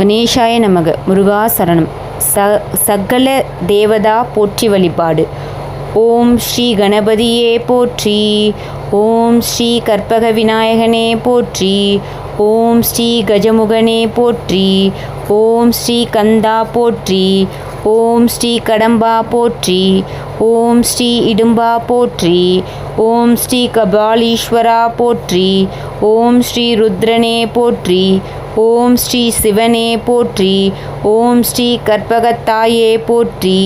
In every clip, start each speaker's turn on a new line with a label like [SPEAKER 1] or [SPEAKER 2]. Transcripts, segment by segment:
[SPEAKER 1] கணேஷாய நமக. முருகாசரணம் ச சகல தேவதா போற்றி வழிபாடு. ஓம் ஸ்ரீ கணபதியே போற்றி. ஓம் ஸ்ரீ கற்பக விநாயகனே போற்றி. ஓம் ஸ்ரீ கஜமுகனே போற்றி. ஓம் ஸ்ரீ கந்தா போற்றி. ஓம் ஸ்ரீ கடம்பா போற்றி. ஓம் ஸ்ரீ இடும்பா போற்றி. ஓம் ஸ்ரீ கபாலீஸ்வரா போற்றி. ஓம் ஸ்ரீ ருத்ரனே போற்றி. ஓம் ஸ்ரீ சிவனே போற்றி ஓம் ஸ்ரீ கற்பகத்தாயே போற்றி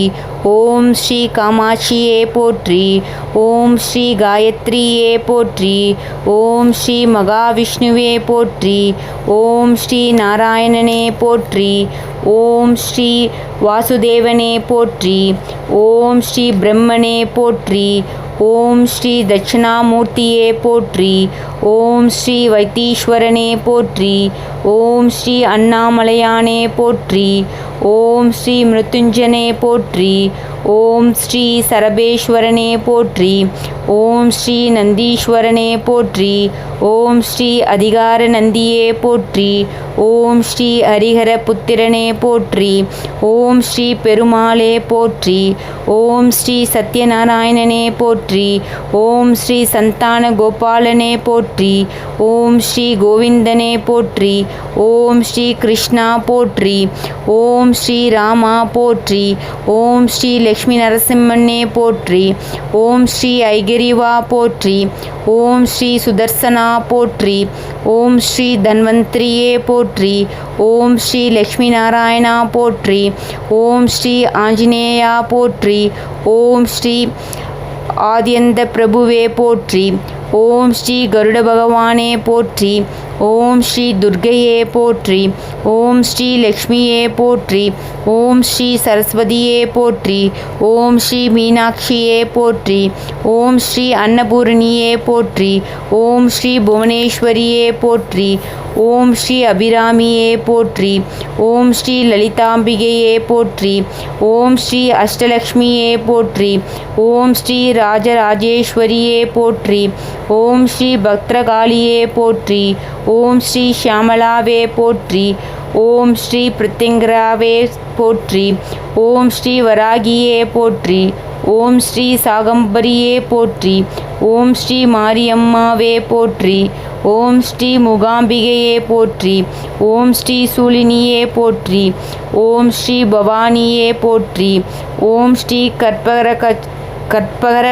[SPEAKER 1] ஓம் ஸ்ரீ காமாட்சியே போற்றி ஓம் ஸ்ரீ காயத்ரியே போற்றி ஓம் ஸ்ரீ மகாவிஷ்ணுவே போற்றி ஓம் ஸ்ரீ நாராயணனே போற்றி ஓம் ஸ்ரீ வாசுதேவனே போற்றி ஓம் ஸ்ரீ பிரம்மனே போற்றி ஓம் ஸ்ரீ தட்சிணாமூர்த்தியே போற்றி. ஓம் ஸ்ரீ வைத்தீஸ்வரனே போற்றி. ஓம் ஸ்ரீ அண்ணாமலையானே போற்றி. ஓம் ஸ்ரீ மிருத்துஞ்சனே போற்றி. ஓம் ஸ்ரீ சரபேஸ்வரனே போற்றி ஓம் ஸ்ரீ நந்தீஸ்வரனே போற்றி ஓம் ஸ்ரீ அதிகார நந்தியே போற்றி ஓம் ஸ்ரீ ஹரிஹர புத்திரனே போற்றி ஓம் ஸ்ரீ பெருமாளே போற்றி ஓம் ஸ்ரீ சத்யநாராயணனே போற்றி ஓம் ஸ்ரீ சந்தான கோபாலனே போற்றி ஓம் ஸ்ரீ கோவிந்தனே போற்றி ஓம் ஸ்ரீ கிருஷ்ணா போற்றி ஓம் ஸ்ரீ ராமா போற்றி ஓம் ஸ்ரீ லக்ஷ்மி நரசிம்மனே போற்றி. ஓம் ஸ்ரீ ஐகிரிவா போற்றி. ஓம் ஸ்ரீ சுதர்சனா போற்றி. ஓம் ஸ்ரீ தன்வந்திரியே போற்றி. ஓம் ஸ்ரீ லக்ஷ்மி நாராயணா போற்றி. ஓம் ஸ்ரீ ஆஞ்சநேயா போற்றி. ஓம் ஸ்ரீ ஆதியந்த பிரபுவே போற்றி. ஓம் ஸ்ரீ கருட பகவானே போற்றி. ஓம் ஸ்ரீ துர்கையே போற்றி ஓம் ஸ்ரீ லக்ஷ்மியே போற்றி ஓம் ஸ்ரீ சரஸ்வதியே போற்றி ஓம் ஸ்ரீ மீனாட்சியே போற்றி ஓம் ஸ்ரீ அன்னபூரணியே போற்றி ஓம் ஸ்ரீ புவனேஸ்வரியே போற்றி ஓம் ஸ்ரீ அபிராமியே போற்றி ஓம் ஸ்ரீ லலிதாம்பிகையே போற்றி ஓம் ஸ்ரீ அஷ்டலக்ஷ்மியே போற்றி ஓம் ஸ்ரீ ராஜராஜேஸ்வரியே போற்றி ஓம் ஸ்ரீ பக்திரகாளியே போற்றி ஓம் ஸ்ரீ ஷியாமலாவே போற்றி ஓம் ஸ்ரீ பிருத்திங்கராவே போற்றி ஓம் ஸ்ரீ வராகியே போற்றி ஓம் ஸ்ரீ சாகம்பரியே போற்றி ஓம் ஸ்ரீ மாரியம்மாவே போற்றி ஓம் ஸ்ரீ முகாம்பிகையே போற்றி ஓம் ஸ்ரீ சூலினியே போற்றி ஓம் ஸ்ரீ பவானியே போற்றி ஓம் ஸ்ரீ கற்பகர கற்பகர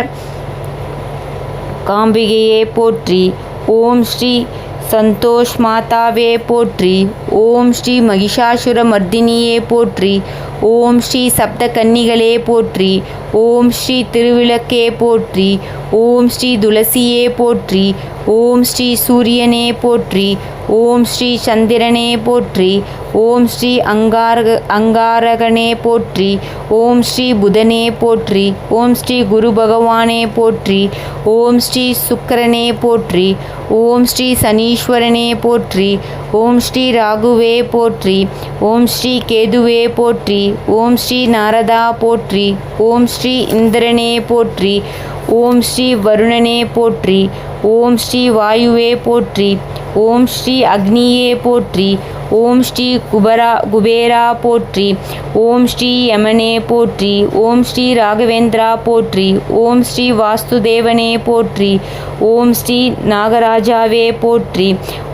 [SPEAKER 1] காம்பிகையே போற்றி ஓம் ஸ்ரீ சந்தோஷ் மாதாவே போற்றி ஓம் ஸ்ரீ மகிஷாசுர மர்தினியே போற்றி ஓம் ஸ்ரீ சப்த கன்னிகளே போற்றி ஓம் ஸ்ரீ திருவிளக்கே போற்றி ஓம் ஸ்ரீ துளசியே போற்றி ஓம் ஸ்ரீ சூரியனே போற்றி ஓம் ஸ்ரீ சந்திரனே போற்றி ஓம் ஸ்ரீ அங்காரக அங்காரகனே போற்றி ஓம் ஸ்ரீ புதனே போற்றி ஓம் ஸ்ரீ குரு பகவானே போற்றி ஓம் ஸ்ரீ சுக்கரனே போற்றி ஓம் ஸ்ரீ சனீஸ்வரனே போற்றி ஓம் ஸ்ரீ ராகுவே போற்றி ஓம் ஸ்ரீ கேதுவே போற்றி ஓம் ஸ்ரீ நாரதா போற்றி. ஓம் ஸ்ரீ இந்திரனே போற்றி. ஓம் ஸ்ரீ வருணனே போற்றி. ஓம் ஸ்ரீ வாயுவே போற்றி. ஓம் ஸ்ரீ அக்னியே போற்றி. ஓம் ஸ்ரீ குபரா குபேரா போற்றி ஓம் ஸ்ரீ யமனே போற்றி ஓம் ஸ்ரீ ராகவேந்திரா போற்றி ஓம் ஸ்ரீ வாஸ்துதேவனே போற்றி ஓம் ஸ்ரீ நாகராஜாவே போற்றி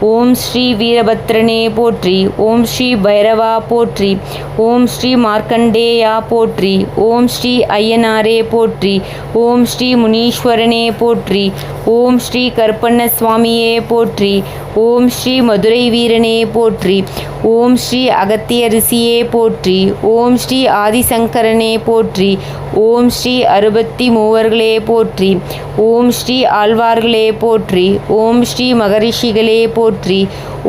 [SPEAKER 1] ஓம் ஸ்ரீ வீரபத்ரனே போற்றி ஓம் ஸ்ரீ பைரவா போற்றி ஓம் ஸ்ரீ மார்க்கண்டேயா போற்றி ஓம் ஸ்ரீ ஐயனாரே போற்றி ஓம் ஸ்ரீ முனீஸ்வரனே போற்றி ஓம் ஸ்ரீ கருப்பண்ண சுவாமியே போற்றி ஓம் ஸ்ரீ மதுரை வீரனே போற்றி. ஓம் ஸ்ரீ அகத்திய ரிஷியே போற்றி. ஓம் ஸ்ரீ ஆதிசங்கரனே போற்றி. ஓம் ஸ்ரீ அறுபத்தி மூவர்களே போற்றி. ஓம் ஸ்ரீ ஆழ்வார்களே போற்றி. ஓம் ஸ்ரீ மகரிஷிகளே போற்றி.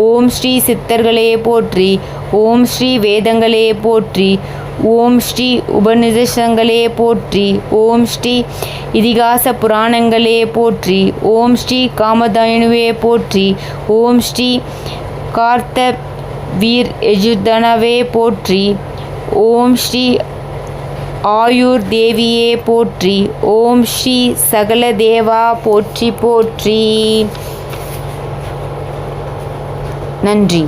[SPEAKER 1] ஓம் ஸ்ரீ சித்தர்களே போற்றி. ஓம் ஸ்ரீ வேதங்களே போற்றி ஓம் ஸ்ரீ உபநிஷங்களே போற்றி ஓம் ஸ்ரீ இதிகாச புராணங்களே போற்றி ஓம் ஸ்ரீ காமதேனுவே போற்றி ஓம் ஸ்ரீ கார்த்த வீர் எஜுதனவே போற்றி ஓம் ஸ்ரீ ஆயுர் தேவியே போற்றி ஓம் ஸ்ரீ சகல தேவா போற்றி போற்றி. நன்றி.